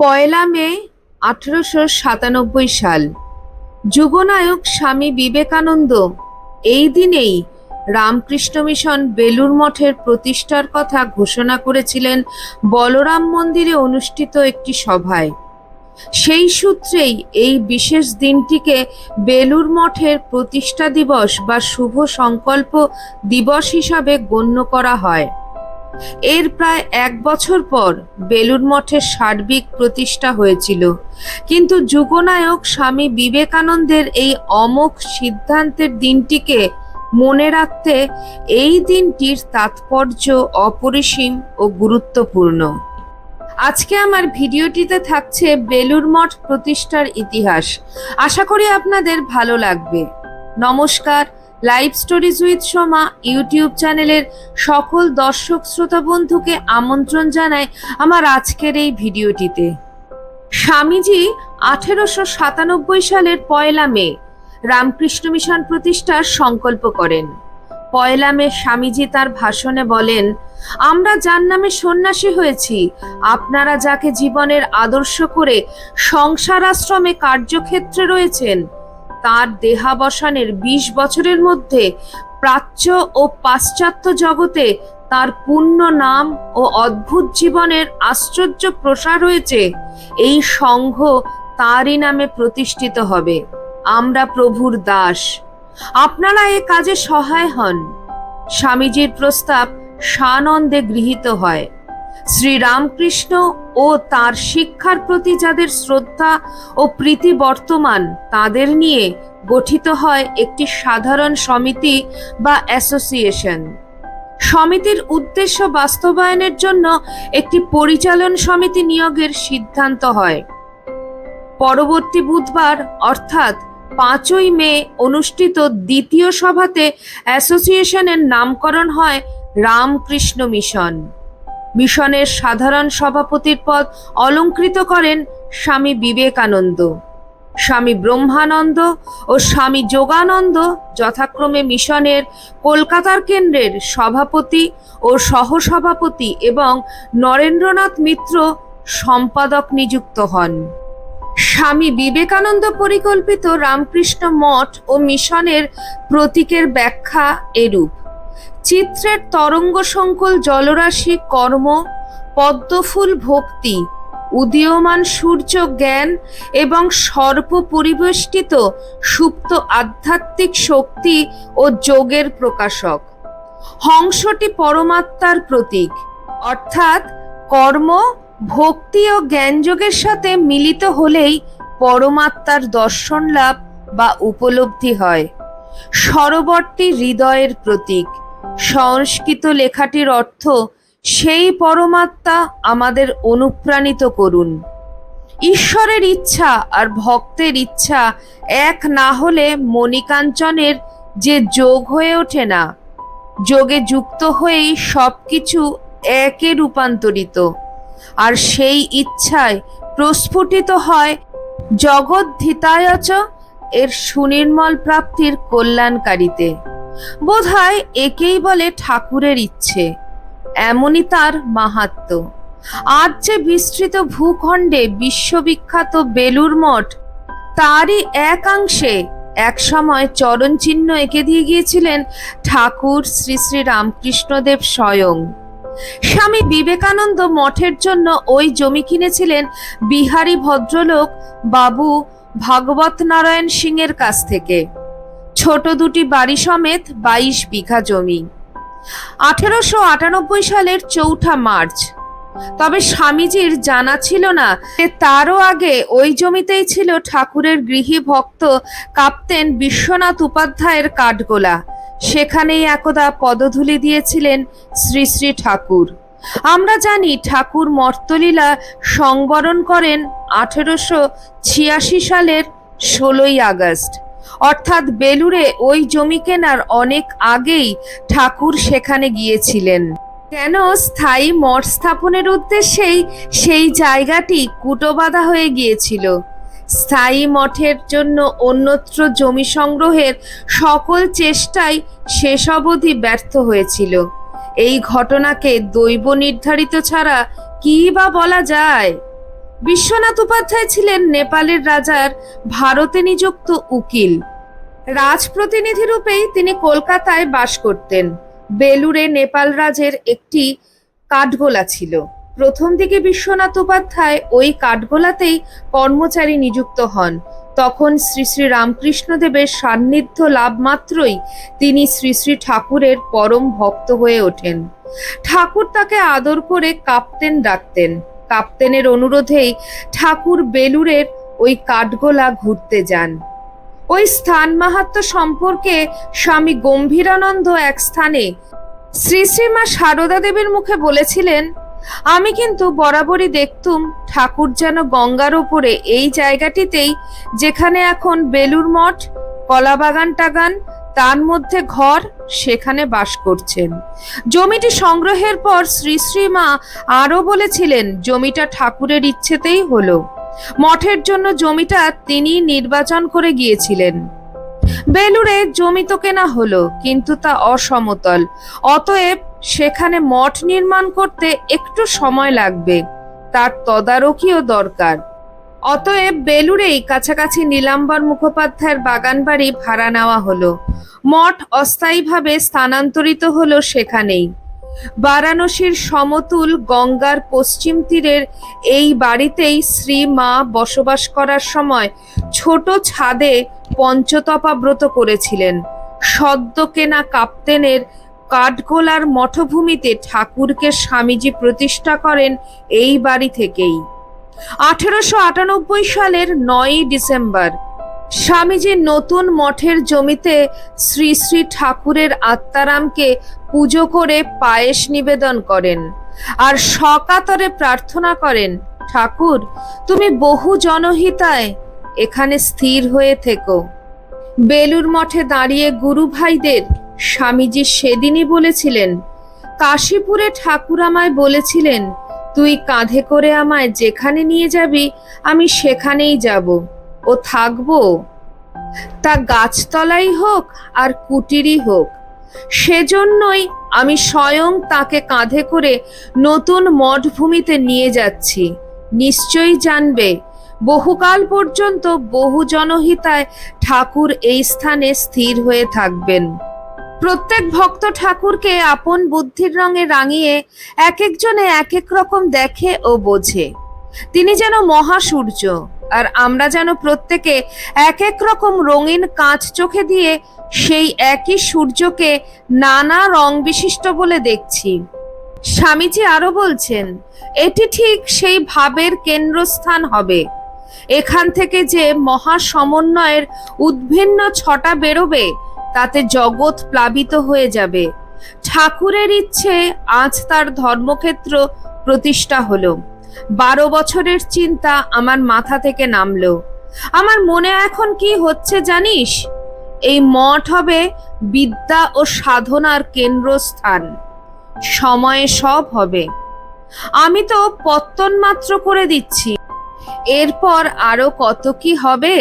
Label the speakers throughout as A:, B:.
A: পয়লা মে, আঠেরোশো সাতানব্বই সাল। যুগনায়ক স্বামী বিবেকানন্দ এই দিনেই রামকৃষ্ণ মিশন বেলুর মঠের প্রতিষ্ঠার কথা ঘোষণা করেছিলেন বলরাম মন্দিরে অনুষ্ঠিত একটি সভায়। সেই সূত্রেই এই বিশেষ দিনটিকে বেলুর মঠের প্রতিষ্ঠা দিবস বা শুভ সংকল্প দিবস হিসাবে গণ্য করা হয়। এর প্রায় এক বছর পর বেলুর মঠের সার্বিক প্রতিষ্ঠা হয়েছিল। কিন্তু যুগনায়ক স্বামী বিবেকানন্দের এই অমোঘ সিদ্ধান্তের দিনটিকে মনে রাখতে এই দিনটির তাৎপর্য অপরিসীম ও গুরুত্বপূর্ণ। আজকে আমার ভিডিওটিতে থাকছে বেলুর মঠ প্রতিষ্ঠার ইতিহাস। আশা করি আপনাদের ভালো লাগবে। নমস্কার live stories with Soma YouTube চ্যানেলের সকল দর্শক শ্রোতা বন্ধুকে আমন্ত্রণ জানাই আমার আজকের এই ভিডিওটিতে। স্বামীজি আঠেরোশো সাতানব্বই সালের পয়লা মে রামকৃষ্ণ মিশন প্রতিষ্ঠার সংকল্প করেন। পয়লা মে স্বামীজি তার ভাষণে বলেন, আমরা যার নামে সন্ন্যাসী হয়েছি। আপনারা যাকে জীবনের আদর্শ করে সংসার আশ্রমে কার্যক্ষেত্রে রয়েছেন তার দেহাবসানের বিশ বছরের মধ্যে প্রাচ্য ও পাশ্চাত্য জগতে তার পূর্ণ নাম ও অদ্ভুত জীবনের আশ্চর্য প্রসার হয়েছে এই সংঘ তারই নামে প্রতিষ্ঠিত হবে। আমরা প্রভুর দাস। আপনারা এ কাজে সহায় হন। স্বামীজির প্রস্তাব সানন্দে গৃহীত হয়। শ্রীরামকৃষ্ণ ও তার শিক্ষার প্রতি যাদের শ্রদ্ধা ও প্রীতি বর্তমান, তাদের নিয়ে গঠিত হয় একটি সাধারণ সমিতি বা অ্যাসোসিয়েশন। সমিতির উদ্দেশ্য বাস্তবায়নের জন্য একটি পরিচালন সমিতি নিয়োগের সিদ্ধান্ত হয়। পরবর্তী বুধবার, অর্থাৎ পাঁচই মে, অনুষ্ঠিত দ্বিতীয় সভাতে অ্যাসোসিয়েশনের নামকরণ হয় রামকৃষ্ণ মিশন। মিশনের সাধারণ সভাপতির পদ অলঙ্কৃত করেন স্বামী বিবেকানন্দ। স্বামী ব্রহ্মানন্দ ও স্বামী যোগানন্দ যথাক্রমে মিশনের কলকাতার কেন্দ্রের সভাপতি ও সহসভাপতি এবং নরেন্দ্রনাথ মিত্র সম্পাদক নিযুক্ত হন। স্বামী বিবেকানন্দ পরিকল্পিত রামকৃষ্ণ মঠ ও মিশনের প্রতীকের ব্যাখ্যা এরূপ। চিত্রের তরঙ্গ সংকুল জলরাশি কর্ম, পদ্মফুল ভক্তি, উদীয়মান সূর্য জ্ঞান এবং সর্প পরিবেষ্টিত সুপ্ত আধ্যাত্মিক শক্তি ও যোগের প্রকাশক। হংসটি পরমাত্মার প্রতীক। অর্থাৎ কর্ম, ভক্তি ও জ্ঞানযোগের সাথে মিলিত হলেই পরমাত্মার দর্শন লাভ বা উপলব্ধি হয়। সরোবরটি হৃদয়ের প্রতীক। সংস্কৃত লেখাটির অর্থ, সেই পরমাত্মা আমাদের অনুপ্রাণিত করুন। ঈশ্বরের ইচ্ছা আর ভক্তের ইচ্ছা এক না হলে মণিকাঞ্চনের যে যোগ হয়ে ওঠে না, যোগে যুক্ত হয়েই সব কিছু একে রূপান্তরিত। আর সেই ইচ্ছায় প্রস্ফুটিত হয় জগদ্ধিতায়চ এর সুনির্মল প্রাপ্তির কল্যাণকারীতে। বোধহয় একেই বলে ঠাকুরের ইচ্ছে। এমনই তার মাহাত্ম। আজ যে বিস্তৃত ভূখণ্ডে বিশ্ববিখ্যাত বেলুর মঠ, তারই একাংশে একসময় চরণ চিহ্ন এঁকে দিয়ে গিয়েছিলেন ঠাকুর শ্রী শ্রী রামকৃষ্ণদেব স্বয়ং। স্বামী বিবেকানন্দ মঠের জন্য ওই জমি কিনেছিলেন বিহারী ভদ্রলোক বাবু ভাগবত নারায়ণ সিংয়ের কাছ থেকে। ছোট দুটি বাড়ি সমেত বাইশ বিঘা জমি। আঠেরোশো আটানব্বই সালের চৌঠা মার্চ। তবে স্বামীজির জানা ছিল না যে তারও আগে ওই জমিতেই ছিল ঠাকুরের গৃহী ভক্ত কাপ্তেন বিশ্বনাথ উপাধ্যায়ের কাঠগোলা। সেখানেই একদা পদধূলি দিয়েছিলেন শ্রী শ্রী ঠাকুর। আমরা জানি ঠাকুর মর্তলীলা সংবরণ করেন আঠেরোশো ছিয়াশি সালের ষোলোই আগস্ট। অর্থাৎ বেলুরে ওই জমি কেনার অনেক আগেই ঠাকুর সেখানে গিয়েছিলেন। কেন স্থায়ী মঠ স্থাপনের উদ্দেশ্যেই সেই জায়গাটি কুটোবাঁধা হয়ে গিয়েছিল? স্থায়ী মঠের জন্য অন্যত্র জমি সংগ্রহের সকল চেষ্টাই শেষ অবধি ব্যর্থ হয়েছিল। এই ঘটনাকে দৈব নির্ধারিত ছাড়া কী বা বলা যায়? বিশ্বনাথ উপাধ্যায় ছিলেন নেপালের রাজার ভারতে নিযুক্ত উকিল। রাজপ্রতিনিধি রূপেই তিনি কলকাতায় বাস করতেন। বেলুরে নেপাল রাজের একটি কাঠগোলা ছিল। প্রথম দিকে বিশ্বনাথ উপাধ্যায় ওই কাঠগোলাতেই কর্মচারী নিযুক্ত হন। তখন শ্রী শ্রী রামকৃষ্ণদেবের সান্নিধ্য লাভ মাত্রই তিনি শ্রী শ্রী ঠাকুরের পরম ভক্ত হয়ে ওঠেন। ঠাকুর তাকে আদর করে কাপ্তেন, ডাকতেন। কাপ্তেনের অনুরোধেই ঠাকুর বেলুরের ওই কাঠগোলা ঘুরতে যান। ওই স্থান মাহাত্ম সম্পর্কে স্বামী গম্ভীরানন্দ এক স্থানে শ্রী শ্রীমা সারদা দেবীর মুখে বলেছিলেন, আমি কিন্তু বরাবরই দেখতুম ঠাকুর যেন গঙ্গার ওপরে এই জায়গাটিতেই যেখানে এখন বেলুর মঠ, কলাবাগান টাগান তার মধ্যে ঘর সেখানে বাস করছেন। জমিটি সংগ্রহের পর শ্রী শ্রীমা আরও বলেছিলেন, জমিটা ঠাকুরের ইচ্ছেতেই হলো। মঠের জন্য জমিটা তিনি নির্বাচন করে গিয়েছিলেন। বেলুড়ে জমি তো কেনা হলো, কিন্তু তা অসমতল। অতএব সেখানে মঠ নির্মাণ করতে একটু সময় লাগবে। তার তদারকিও দরকার। অতএব বেলুড়েই কাছাকাছি নীলাম্বর মুখোপাধ্যায়ের বাগান বাড়ি ভাড়া নেওয়া হলো। মঠ অস্থায়ীভাবে স্থানান্তরিত হলো সেখানেই। বারাণসীর সমতুল গঙ্গার পশ্চিম তীরের এই বাড়িতেই শ্রী মা বসবাস করার সময় ছোট ছাদে পঞ্চতপা ব্রত করেছিলেন। সদ্য কেনা কাপ্তেনের কাঠগোলার মঠভূমিতে ঠাকুরকে স্বামীজি প্রতিষ্ঠা করেন এই বাড়ি থেকেই। আঠেরোশো আটানব্বই সালের নয়ই ডিসেম্বর। স্বামীজি নতুন মঠের জমিতে শ্রী শ্রী ঠাকুরের আত্মারামকে পুজো করে পায়েস নিবেদন করেন আর সকাতরে প্রার্থনা করেন, ঠাকুর, তুমি বহু জনহিতায় এখানে স্থির হয়ে থেকো। বেলুর মঠে দাঁড়িয়ে গুরু ভাইদের স্বামীজি সেদিনই বলেছিলেন, কাশীপুরে ঠাকুর আমায় বলেছিলেন তুই কাঁধে করে আমায় যেখানে নিয়ে যাবি, আমি সেখানেই যাব ও থাকব। তা গাছতলাই হোক আর কুটিরই হোক, সেজন্যই আমি স্বয়ং তাকে কাঁধে করে নতুন মঠভূমিতে নিয়ে যাচ্ছি। নিশ্চয়ই জানবে, বহুকাল পর্যন্ত বহু জনহিতায় ঠাকুর এই স্থানে স্থির হয়ে থাকবেন। প্রত্যেক ভক্ত ঠাকুরকে আপন বুদ্ধির রঙে রাঙিয়ে এক একজনে এক এক রকম দেখে ও বোঝে। তিনি যেন মহাসূর্য, আর আমরা যেন প্রত্যেকে এক এক রকম রঙিন কাঁচ চোখে দিয়ে সেই একই সূর্যকে নানা রং বিশিষ্ট বলে দেখছি। স্বামীজি আরও বলছেন, এটি ঠিক সেই ভাবের কেন্দ্রস্থান হবে। এখান থেকে যে মহা সমন্বয়ের উদ্ভিন্ন ছটা বেরোবে তাতে জগৎ প্লাবিত হয়ে যাবে। ঠাকুরের ইচ্ছে আজ তার ধর্মক্ষেত্র প্রতিষ্ঠা হলো। বারো বছরের চিন্তা আমার মাথা থেকে নামলো। আমার মনে এখন কি হচ্ছে জানিস? এই মঠ হবে বিদ্যা ও সাধনার কেন্দ্রস্থান। সময়ে সব হবে। আমি তো পত্তন মাত্র করে দিচ্ছি। এরপর আরও কত কি হবে?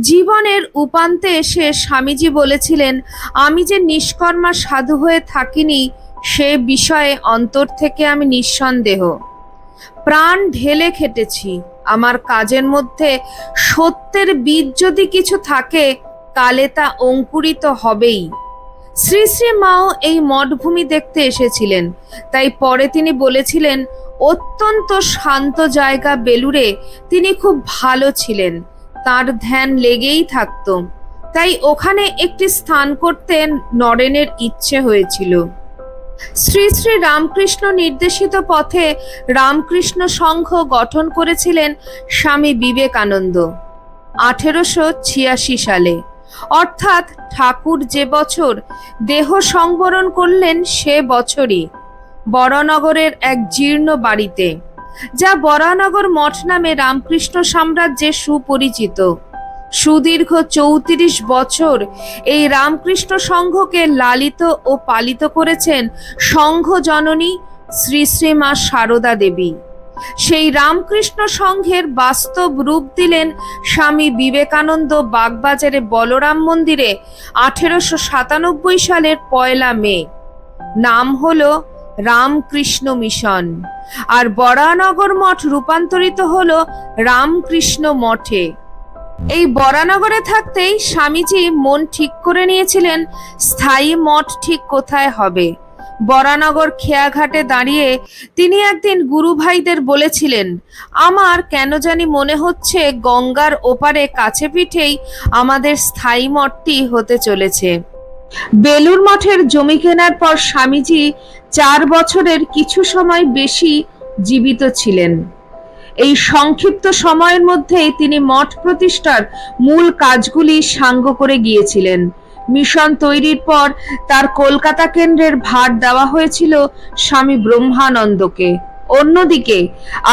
A: জীবনের উপান্তে এসে স্বামীজি বলেছিলেন, আমি যে নিষ্কর্মা সাধু হয়ে থাকিনি, সে বিষয়ে অন্তর থেকে আমি নিঃসন্দেহ। প্রাণ ঢেলে খেটেছি। আমার কাজের মধ্যে সত্যের বীজ যদি কিছু থাকে, কালে তা অঙ্কুরিত হবেই। শ্রী শ্রী মাও এই মঠভূমি দেখতে এসেছিলেন। তাই পরে তিনি বলেছিলেন, অত্যন্ত শান্ত জায়গা বেলুড়ে। তিনি খুব ভালো ছিলেন। তার ধ্যান লেগেই থাকতো। তাই ওখানে একটি স্থান করতে নরেনের ইচ্ছে হয়েছিল। শ্রী শ্রী রামকৃষ্ণ নির্দেশিত পথে রামকৃষ্ণ সংঘ গঠন করেছিলেন স্বামী বিবেকানন্দ আঠেরোশো ছিয়াশি সালে। অর্থাৎ ঠাকুর যে বছর দেহ সংবরণ করলেন সে বছরই বড়নগরের এক জীর্ণ বাড়িতে। যা বরানগর মঠ নামে রামকৃষ্ণ সাম্রাজ্যে সুপরিচিত। সুদীর্ঘ চৌত্রিশ বছর এই রামকৃষ্ণ সংঘকে লালিত ও পালিত করেছেন সংঘ জননী শ্রী শ্রীমা সারদা দেবী। সেই রামকৃষ্ণ সংঘের বাস্তব রূপ দিলেন স্বামী বিবেকানন্দ বাগবাজারে বলরাম মন্দিরে আঠেরোশো সাতানব্বই সালের পয়লা মে। নাম হলো রামকৃষ্ণ মিশন। আর বরানগর মঠ রূপান্তরিত হলো রামকৃষ্ণ মঠে। এই বরানগরে থাকতেই স্বামীজি মন ঠিক করে নিয়েছিলেন, স্থায়ী মঠ ঠিক কোথায় হবে? বরানগর খেয়াঘাটে দাঁড়িয়ে তিনি একদিন গুরু ভাইদের বলেছিলেন, আমার কেন জানি মনে হচ্ছে গঙ্গার ওপারে কাছে পিঠেই আমাদের স্থায়ী মঠটি হতে চলেছে। বেলুর মঠের জমি কেনার পর স্বামীজি চার বছরের কিছু সময় বেশি জীবিত ছিলেন। এই সংক্ষিপ্ত সময়ের মধ্যেই তিনি মঠ প্রতিষ্ঠার মূল কাজগুলি সাঙ্গ করে গিয়েছিলেন। মিশন তৈরির পর তার কলকাতা কেন্দ্রের ভার দেওয়া হয়েছিল স্বামী ব্রহ্মানন্দকে। অন্যদিকে,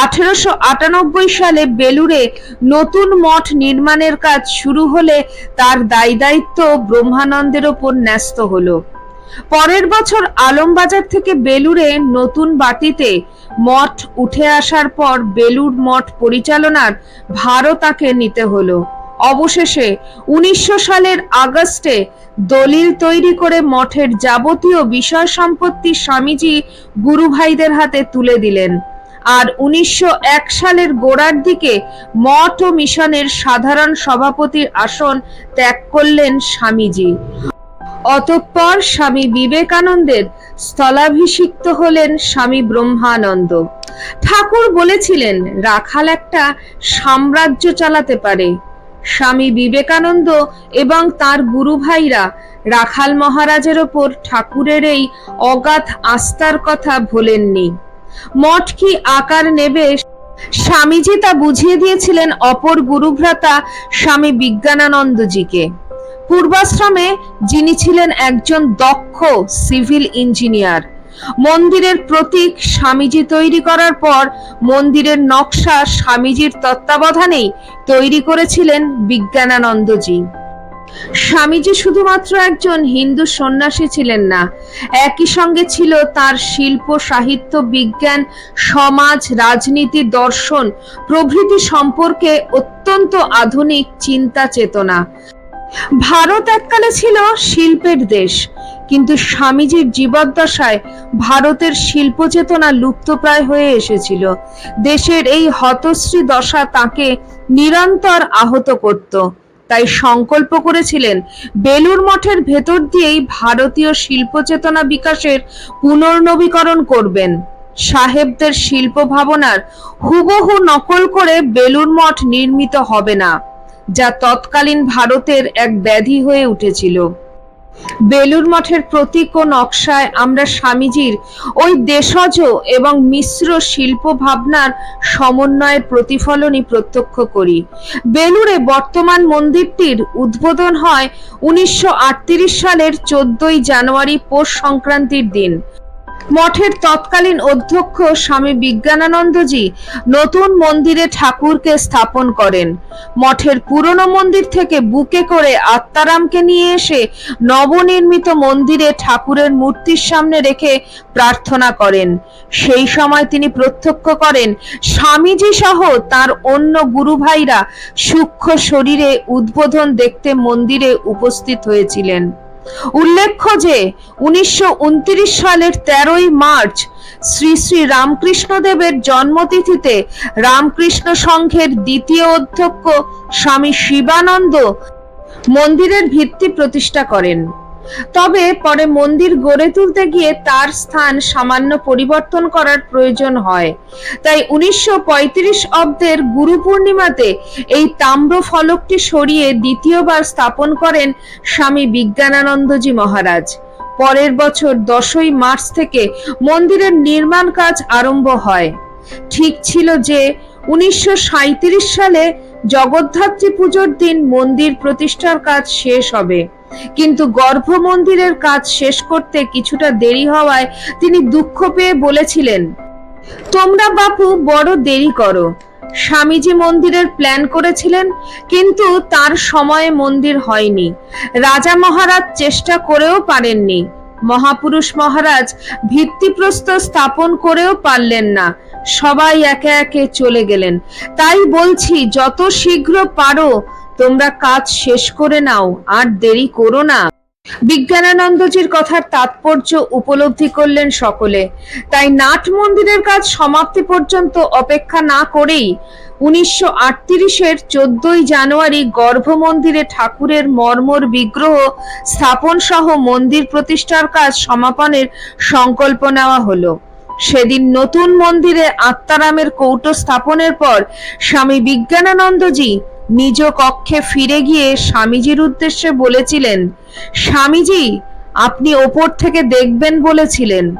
A: আঠেরোশো আটানব্বই সালে বেলুড়ে নতুন মঠ নির্মাণের কাজ শুরু হলে তার দায় দায়িত্ব ব্রহ্মানন্দের ওপর ন্যস্ত হলো। পরের বছর আলমবাজার থেকে বেলুড়ে নতুন বাটিতে মঠ উঠে আসার পর বেলুড় মঠ পরিচালনার ভারও তাকে নিতে হলো। অবশেষে উনিশশো সালের আগস্টে দলিল তৈরি করে মঠের যাবতীয় বিষয় সম্পত্তি স্বামীজি গুরু ভাইদের হাতে তুলে দিলেন। আর উনিশশো এক সালের গোড়ার দিকে মঠ ও মিশনের সাধারণ সভাপতির আসন ত্যাগ করলেন স্বামীজি। অতঃপর স্বামী বিবেকানন্দের স্থলাভিষিক্ত হলেন স্বামী ব্রহ্মানন্দ। ঠাকুর বলেছিলেন, রাখাল একটা সাম্রাজ্য চালাতে পারে। স্বামী বিবেকানন্দ এবং তার গুরু ভাইরা রাখাল মহারাজের ওপর ঠাকুরের এই অগাধ আস্থার কথা ভোলেননি। মঠ কি আকার নেবে স্বামীজি তা বুঝিয়ে দিয়েছিলেন অপর গুরুভ্রাতা স্বামী বিজ্ঞানানন্দজিকে। পূর্বাশ্রমে যিনি ছিলেন একজন দক্ষ সিভিল ইঞ্জিনিয়ার। মন্দিরের প্রতীক স্বামীজি তৈরি করার পর মন্দিরের নকশা স্বামীজির তত্ত্বাবধানেই তৈরি করেছিলেন বিজ্ঞানানন্দজি। স্বামীজি শুধুমাত্র একজন হিন্দু সন্ন্যাসী ছিলেন না, একই সঙ্গে ছিল তার শিল্প, সাহিত্য, বিজ্ঞান, সমাজ, রাজনীতি, দর্শন প্রভৃতি সম্পর্কে অত্যন্ত আধুনিক চিন্তা চেতনা ভারত এককালে ছিল শিল্পের দেশ, কিন্তু স্বামীজির জীবদ্দশায় ভারতের শিল্প চেতনা লুপ্তপ্রায় হয়ে এসেছিল। দেশের এই হতশ্রী দশা তাকে নিরন্তর আহত করত। তাই সংকল্প করেছিলেন বেলুর মঠের ভেতর দিয়েই ভারতীয় শিল্প চেতনা বিকাশের পুনর্নবীকরণ করবেন। সাহেবদের শিল্প ভাবনার হুবহু নকল করে বেলুর মঠ নির্মিত হবে না। যা তৎকালীন ভারতের এক ব্যাধি হয়ে উঠেছিল। বেলুর মঠের প্রতীক ও নকশায় আমরা স্বামীজির ওই দেশজ এবং মিশ্র শিল্প ভাবনার সমন্বয়ের প্রতিফলনই প্রত্যক্ষ করি। বেলুরে বর্তমান মন্দিরটির উদ্বোধন হয় উনিশশো আটত্রিশ সালের চোদ্দই জানুয়ারি পৌষ সংক্রান্তির দিন। মঠের তৎকালীন অধ্যক্ষ স্বামী বিজ্ঞানানন্দজি নতুন মন্দিরে ঠাকুরকে স্থাপন করেন। মঠের পুরনো মন্দির থেকে বুকে করে আত্মারামকে নিয়ে এসে নবনির্মিত মন্দিরে ঠাকুরের মূর্তির সামনে রেখে প্রার্থনা করেন। সেই সময় তিনি প্রত্যক্ষ করেন, স্বামীজি সহ তার অন্য গুরু ভাইরা সূক্ষ্ম শরীরে উদ্বোধন দেখতে মন্দিরে উপস্থিত হয়েছিলেন। উল্লেখ্য যে, উনিশশো উনত্রিশ সালের তেরোই মার্চ শ্রী শ্রী রামকৃষ্ণদেবের জন্মতিথিতে রামকৃষ্ণ সংঘের দ্বিতীয় অধ্যক্ষ স্বামী শিবানন্দ মন্দিরের ভিত্তি প্রতিষ্ঠা করেন। তবে পরে মন্দির গড়ে তুলতে গিয়ে তার স্থান সামান্য পরিবর্তন করার প্রয়োজন হয়। তাই উনিশশো অব্দের গুরু পূর্ণিমাতে এই তাম্র ফলকটি সরিয়ে দ্বিতীয়বার স্থাপন করেন স্বামী বিজ্ঞানানন্দজি মহারাজ। পরের বছর দশই মার্চ থেকে মন্দিরের নির্মাণ কাজ আরম্ভ হয়। ঠিক ছিল যে উনিশশো সাঁইত্রিশ সালে জগদ্ধাত্রী পুজোর দিন মন্দির প্রতিষ্ঠার কাজ শেষ হবে। কিন্তু গর্ভ মন্দিরের কাজ শেষ করতে কিছুটা দেরি হওয়ায় তিনি দুঃখ পেয়ে বলেছিলেন, তোমরা বাপু বড় দেরি করো। স্বামীজি মন্দিরের প্ল্যান করেছিলেন, কিন্তু তার সময়ে মন্দির হয়নি। রাজা মহারাজ চেষ্টা করেও পারেননি। মহাপুরুষ মহারাজ ভিত্তিপ্রস্তর স্থাপন করেও পারলেন না। সবাই একে একে চলে গেলেন। তাই বলছি, যত শীঘ্র পারো তোমরা কাজ শেষ করে নাও, আর দেরি করো না। বিজ্ঞানানন্দজির কথার তাৎপর্য উপলব্ধি করলেন সকলে। তাই নাট মন্দিরের কাজ সমাপ্তি পর্যন্ত অপেক্ষা না করেই উনিশশো আটত্রিশের চোদ্দই জানুয়ারি গর্ভ মন্দিরে ঠাকুরের মর্মর বিগ্রহ স্থাপন সহ মন্দির প্রতিষ্ঠার কাজ সমাপনের সংকল্প নেওয়া হলো। সেদিন নতুন মন্দিরে আত্মারামের কৌটো স্থাপনের পর স্বামী বিজ্ঞানানন্দজি নিজ কক্ষে ফিরে গিয়ে স্বামীজির উদ্দেশ্যে বলেছিলেন, স্বামীজি, আপনি ওপর থেকে দেখবেন বলেছিলেন।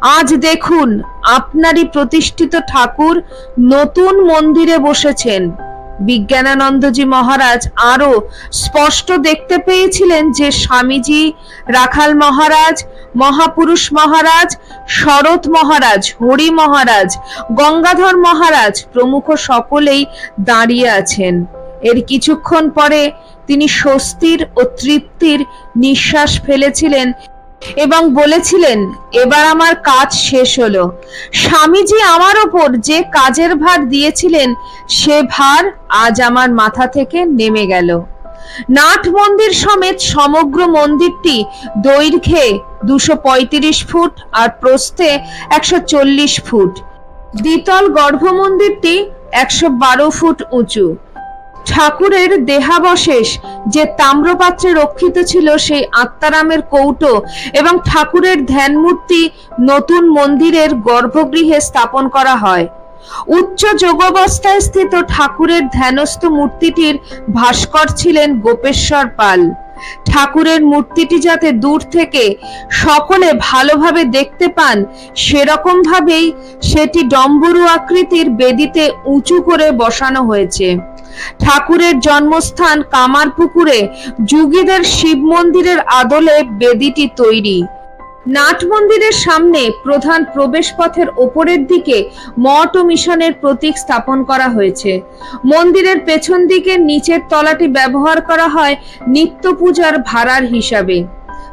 A: আজ দেখুন, আপনারই প্রতিষ্ঠিত ঠাকুর নতুন মন্দিরে বসেছেন। বিজ্ঞানানন্দজি মহারাজ আরও স্পষ্ট দেখতে পেয়েছিলেন যে স্বামীজি, রাখাল মহারাজ, মহাপুরুষ মহারাজ, শরৎ মহারাজ, হরি মহারাজ, গঙ্গাধর মহারাজ প্রমুখ সকলেই দাঁড়িয়ে আছেন। এর কিছুক্ষণ পরে তিনি স্বস্তির ও তৃপ্তির নিঃশ্বাস ফেলেছিলেন এবং বলেছিলেন, এবার আমার কাজ শেষ হলো। স্বামীজি আমার ওপর যে কাজের ভার দিয়েছিলেন, সে ভার আজ আমার মাথা থেকে নেমে গেল। নাট মন্দির সমেত সমগ্র মন্দিরটি দৈর্ঘ্যে দুশো ফুট আর প্রস্থে একশো চল্লিশ ফুট। দ্বিতল গর্ভ মন্দিরটি একশো ফুট উঁচু। ঠাকুরের দেহাবশেষ যে তাম্রপাত্রে রক্ষিত ছিল সেই আত্মারামের কৌটো এবং ঠাকুরের ধ্যান মূর্তি নতুন মন্দিরের গর্ভগৃহে স্থাপন করা হয়। উচ্চ যোগাবস্থায় স্থিত ঠাকুরের ধ্যানস্থ মূর্তিটির ভাস্কর ছিলেন গোপেশ্বর পাল। ঠাকুরের মূর্তিটি যাতে দূর থেকে সকলে ভালোভাবে দেখতে পান সেরকম ভাবেই সেটি ডম্বরু আকৃতির বেদিতে উঁচু করে বসানো হয়েছে। ঠাকুরের জন্মস্থান কামারপুকুরে যুগীদের শিব মন্দিরের আদলে বেদিটি তৈরি। নাট মন্দিরের সামনে প্রধান প্রবেশ পথের ওপরের দিকে মঠ ও মিশনের প্রতীক স্থাপন করা হয়েছে। মন্দিরের পেছন দিকে নিচের তলাটি ব্যবহার করা হয় নিত্য পূজার ভাড়ার হিসাবে।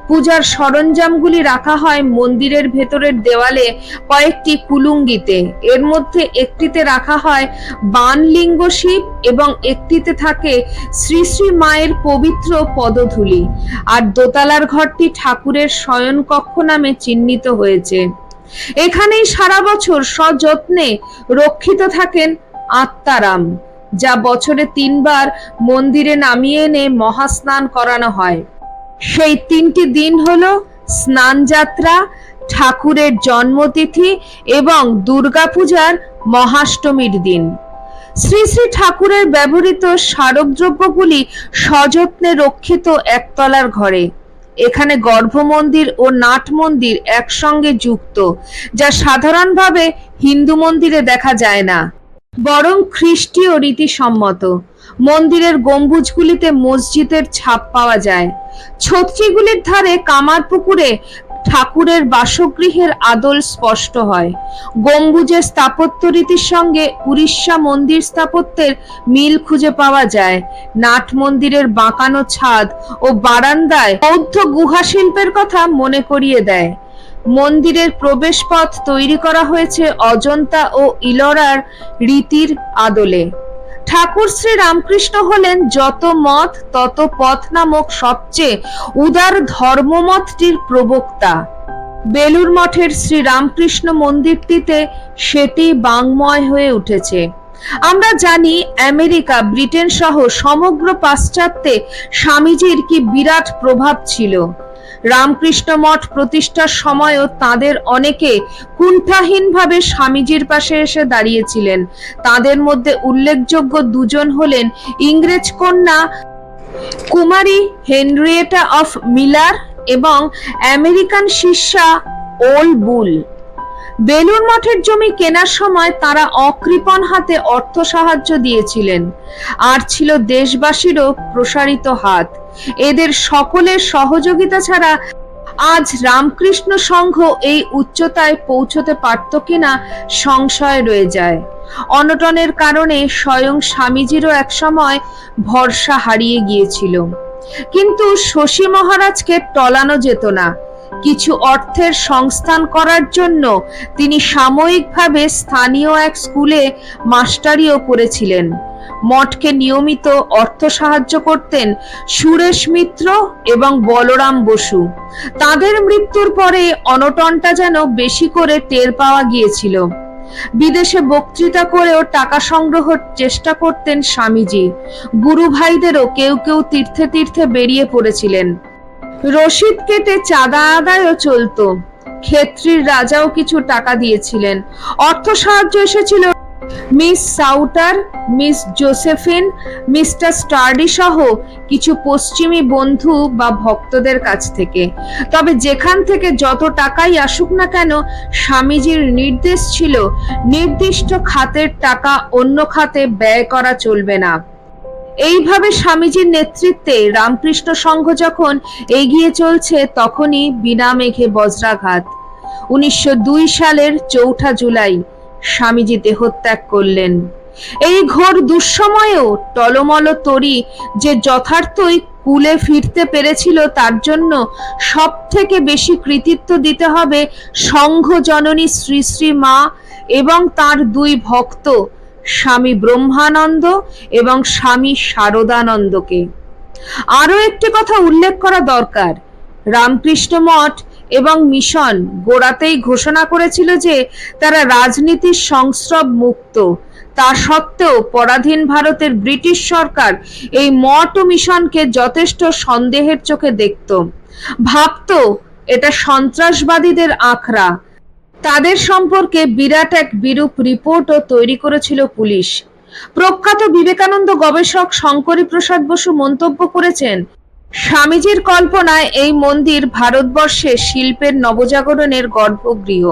A: পূজার সরঞ্জামগুলি রাখা হয় মন্দিরের ভেতরের দেওয়ালে কয়েকটি কুলুঙ্গিতে। এর মধ্যে একটিতে রাখা হয় বানলিঙ্গ শিব এবং একটিতে থাকে শ্রী শ্রী মায়ের পবিত্র পদধূলি। আর দোতলার ঘরটি ঠাকুরের শয়ন কক্ষ নামে চিহ্নিত হয়েছে। এখানেই সারা বছর সযত্নে রক্ষিত থাকেন আত্মারাম, যা বছরে তিনবার মন্দিরে নামিয়ে এনে মহাস্নান করানো হয়। সেই তিনটি দিন হলো স্নানযাত্রা, ঠাকুরের জন্মতিথি এবং দুর্গাপূজার মহাষ্টমীর দিন। শ্রী শ্রী ঠাকুরের ব্যবহৃত স্মারকদ্রব্যগুলি সযত্নে রক্ষিত একতলার ঘরে। এখানে গর্ভমন্দির ও নাট মন্দির একসঙ্গে যুক্ত, যা সাধারণভাবে হিন্দু মন্দিরে দেখা যায় না। বরং খ্রিস্টীয় রীতিসম্মত। মন্দিরের গম্বুজগুলিতে মসজিদের ছাপ পাওয়া যায়। ছত্রিগুলির ধারে কামার পুকুরে ঠাকুরের বাসগৃহের আদল স্পষ্ট হয়। গম্বুজের স্থাপত্য রীতির সঙ্গে উড়িষ্যা মন্দির স্থাপত্যের মিল খুঁজে পাওয়া যায়। নাট মন্দিরের বাঁকানো ছাদ ও বারান্দায় বৌদ্ধ গুহা শিল্পের কথা মনে করিয়ে দেয়। মন্দিরের প্রবেশপথ তৈরি করা হয়েছে অজন্তা ও ইলোরার রীতির আদলে। ঠাকুর শ্রী রামকৃষ্ণ হলেন যত মত, তত পথ নামক সবচেয়ে উদার ধর্মমতটির প্রবক্তা। বেলুর মঠের শ্রী রামকৃষ্ণ মন্দিরটিতে সেটি বাংময় হয়ে উঠেছে। আমরা জানি আমেরিকা, ব্রিটেন সহ সমগ্র পাশ্চাত্যে স্বামীজির কি বিরাট প্রভাব ছিল। রামকৃষ্ণ মঠ প্রতিষ্ঠার সময়ও তাদের অনেকে কুণ্ঠাহীনভাবে স্বামীজির পাশে এসে দাঁড়িয়েছিলেন। তাদের মধ্যে উল্লেখযোগ্য দুজন হলেন ইংরেজ কন্যা কুমারী হেনরিয়েটা অফ মিলার এবং আমেরিকান শিষ্যা ওল বুল। বেলুর মঠের জমি কেনার সময় তারা অকৃপণ হাতে অর্থ সাহায্য দিয়েছিলেন। আর ছিল দেশবাসীরও প্রসারিত হাত। এদের সকলের সহযোগিতা ছাড়া আজ রামকৃষ্ণ সংঘ এই উচ্চতায় পৌঁছতে পারত কিনা সংশয় রয়ে যায়। অনটনের কারণে স্বয়ং স্বামীজিরও একসময় ভরসা হারিয়ে গিয়েছিল। কিন্তু শশী মহারাজকে টলানো যেত না। কিছু অর্থের সংস্থান করার জন্য তিনি সাময়িকভাবে স্থানীয় এক স্কুলে মাস্টারিও করেছিলেন। মঠকে নিয়মিত অর্থ সাহায্য করতেন সুরেশ মিত্র এবং বলরাম বসু। তাদের মৃত্যুর পরে অনটনটা যেন বেশি করে টের পাওয়া গিয়েছিল। বিদেশে বক্তৃতা করেও টাকা সংগ্রহের চেষ্টা করতেন স্বামীজি। গুরু ভাইদেরও কেউ কেউ তীর্থে তীর্থে বেরিয়ে পড়েছিলেন। রসিদ কেটে চাঁদা আদায়ও চলতো। ক্ষেত্রীর রাজাও কিছু টাকা দিয়েছিলেন। অর্থ সাহায্য এসেছিল Miss Souter, Miss Josephine, Mister Sturdy সহ কিছু পশ্চিমী বন্ধু বা ভক্তদের কাছ থেকে। তবে যেখান থেকে যত টাকাই আসুক না কেন, স্বামীজির নির্দেশ ছিল, নির্দিষ্ট খাতের টাকা অন্য খাতে ব্যয় করা চলবে না। এইভাবে স্বামীজির নেতৃত্বে রামকৃষ্ণ সংঘ যখন এগিয়ে চলছে, তখনই বিনা মেঘে বজ্রাঘাত। উনিশশো দুই সালের চৌঠা জুলাই স্বামীজি দেহত্যাগ করলেন। এই ঘোর দুঃসময়েও টলমল তরি যে যথার্থই কুলে ফিরতে পেরেছিল তার জন্য সব থেকে বেশি কৃতিত্ব দিতে হবে সংঘ জননী শ্রী শ্রী মা এবং তার দুই ভক্ত, স্বামী ব্রহ্মানন্দ এবং স্বামী শারদানন্দকে। আরও একটি কথা উল্লেখ করা দরকার। রামকৃষ্ণ মঠ এবং মিশন গোড়াতেই ঘোষণা করেছিল যে তারা রাজনীতির সংস্রব মুক্ত। তা সত্ত্বেও পরাধীন ভারতের ব্রিটিশ সরকার এই মঠ মিশনকে যথেষ্ট সন্দেহের চোখে দেখত। ভাবত, এটা সন্ত্রাসবাদীদের আখড়া। তাদের সম্পর্কে বিরাট এক বিরূপ রিপোর্টও তৈরি করেছিল পুলিশ। প্রখ্যাত বিবেকানন্দ গবেষক শঙ্করী প্রসাদ বসু মন্তব্য করেছেন স্বামীজির কল্পনায় এই মন্দির ভারতবর্ষে শিল্পের নবজাগরণের গর্ভগৃহ।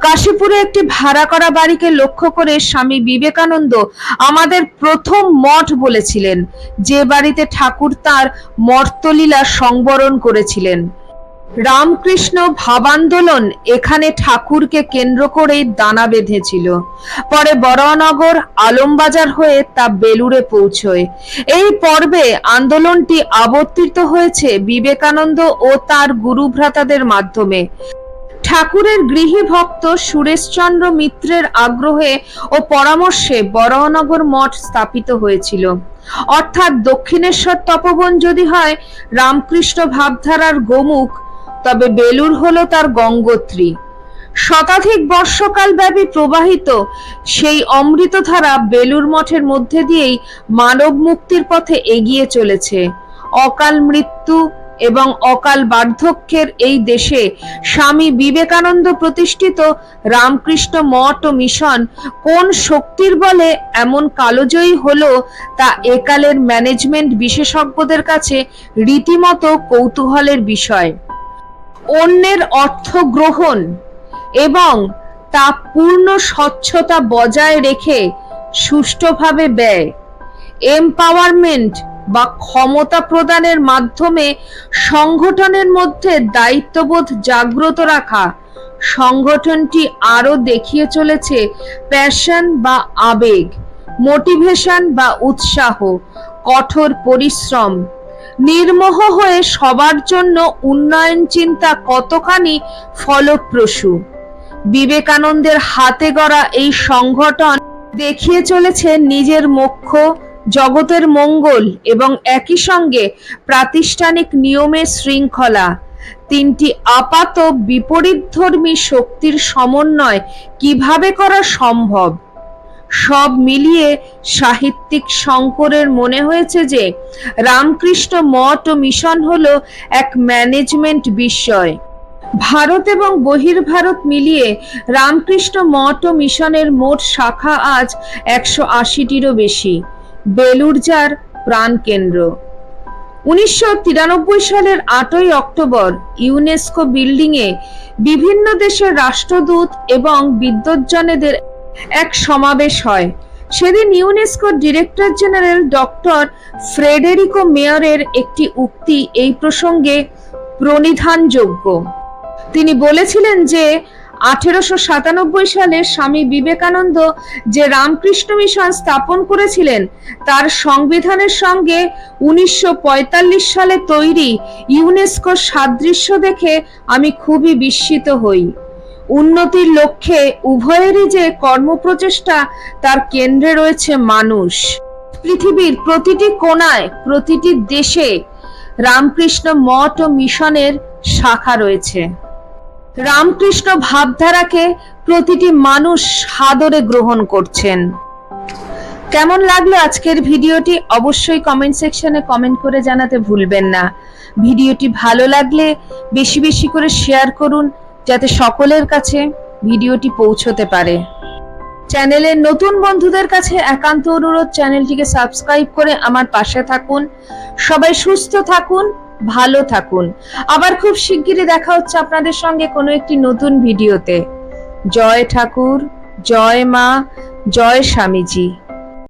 A: কাশীপুরে একটি ভাড়া করা বাড়িকে লক্ষ্য করে স্বামী বিবেকানন্দ আমাদের প্রথম মঠ বলেছিলেন। যে বাড়িতে ঠাকুর তার মর্তলীলা সংবরণ করেছিলেন। রামকৃষ্ণ ভাবান্দোলন এখানে ঠাকুরকে কেন্দ্র করেই দানা বেঁধেছিল। পরে বরানগর আলমবাজার হয়ে তা বেলুড়ে পৌঁছয়। এই পর্বে আন্দোলনটি আবর্তিত হয়েছে বিবেকানন্দ ও তার গুরুভ্রাতাদের মাধ্যমে। ঠাকুরের গৃহী ভক্ত সুরেশচন্দ্র মিত্রের আগ্রহে ও পরামর্শে বরাহনগর মঠ স্থাপিত হয়েছিল। অর্থাৎ দক্ষিণেশ্বর তপবন যদি হয়, রামকৃষ্ণ ভাবধারার গোমুখ তবে বেলুর হলো তার গঙ্গোত্রী। শতাধিক বর্ষকাল ব্যাপী প্রবাহিত সেই অমৃতধারা বেলুর মঠের মধ্যে দিয়েই মানব মুক্তির পথে এগিয়ে চলেছে। অকাল মৃত্যু এবং অকাল বার্ধক্যের এই দেশে স্বামী বিবেকানন্দ প্রতিষ্ঠিত রামকৃষ্ণ মঠ ও মিশন কোন শক্তির বলে এমন কালোজয়ী হলো তা একালের ম্যানেজমেন্ট বিশেষজ্ঞদের কাছে রীতিমতো কৌতূহলের বিষয়। অন্যের অর্থ গ্রহণ এবং তা পূর্ণ স্বচ্ছতা বজায় রেখে সুষ্ঠুভাবে ব্যয়। এমপাওয়ারমেন্ট বা ক্ষমতা প্রদানের মাধ্যমে সংগঠনের মধ্যে দায়িত্ববোধ জাগ্রত রাখা সংগঠনটি আরও দেখিয়ে চলেছে প্যাশন বা আবেগ, মোটিভেশন বা উৎসাহ, কঠোর পরিশ্রম নির্মোহ হয়ে সবার জন্য উন্নয়ন চিন্তা কতখানি ফলপ্রসূ? বিবেকানন্দের হাতে গড়া এই সংগঠন দেখিয়ে চলেছে নিজের মোক্ষ, জগতের মঙ্গল এবং একই সঙ্গে প্রাতিষ্ঠানিক নিয়মের শৃঙ্খলা। তিনটি আপাত বিপরীতধর্মী শক্তির সমন্বয় কীভাবে করা সম্ভব? সব মিলিয়ে সাহিত্যিক শঙ্করের মনে হয়েছে যে রামকৃষ্ণ মঠ ও মিশন হলো এক ম্যানেজমেন্ট বিষয়। ভারত এবং বহির্ভারত মিলিয়ে রামকৃষ্ণ মঠ ও মিশনের মোট শাখা আজ একশো আশিটিরও বেশি। বেলুর যার প্রাণকেন্দ্র উনিশশো তিরানব্বই সালের আটই অক্টোবর ইউনেস্কো বিল্ডিংয়ে বিভিন্ন দেশের রাষ্ট্রদূত এবং বিদ্বজ্জনেদের এক সমাবেশ হয়। সেদিন ইউনেস্কোর ডিরেক্টর জেনারেল ডক্টর ফ্রেডেরিকো মেয়রের একটি উক্তি এই প্রসঙ্গে প্রণিধানযোগ্য। তিনি বলেছিলেন যে, আঠেরোশো সাতানব্বই সালে স্বামী বিবেকানন্দ যে রামকৃষ্ণ মিশন স্থাপন করেছিলেন, তার সংবিধানের সঙ্গে উনিশশো পঁয়তাল্লিশ সালে তৈরি ইউনেস্কোর সাদৃশ্য দেখে আমি খুবই বিস্মিত হই। উন্নতির লক্ষ্যে উভয়েরই যে কর্মপ্রচেষ্টা, তার কেন্দ্রে রয়েছে মানুষ। পৃথিবীর প্রতিটি কোণায়, প্রতিটি দেশে রামকৃষ্ণ মঠ ও মিশনের শাখা রয়েছে। রামকৃষ্ণ ভাবধারাকে প্রতিটি মানুষ সাদরে গ্রহণ করছেন। কেমন লাগল আজকের ভিডিওটি? অবশ্যই কমেন্ট সেকশনে কমেন্ট করে জানাতে ভুলবেন না। ভিডিওটি ভালো লাগলে বেশি বেশি করে শেয়ার করুন। যাতে সকলের কাছে ভিডিওটি পৌঁছতে পারে। চ্যানেলের নতুন বন্ধুদের কাছে একান্ত অনুরোধ, চ্যানেলটিকে সাবস্ক্রাইব করে আমার পাশে থাকুন। সবাই সুস্থ থাকুন, ভালো থাকুন। আবার খুব শিগগিরই দেখা হচ্ছে আপনাদের সঙ্গে কোনো একটি নতুন ভিডিওতে। জয় ঠাকুর, জয় মা, জয় স্বামীজি।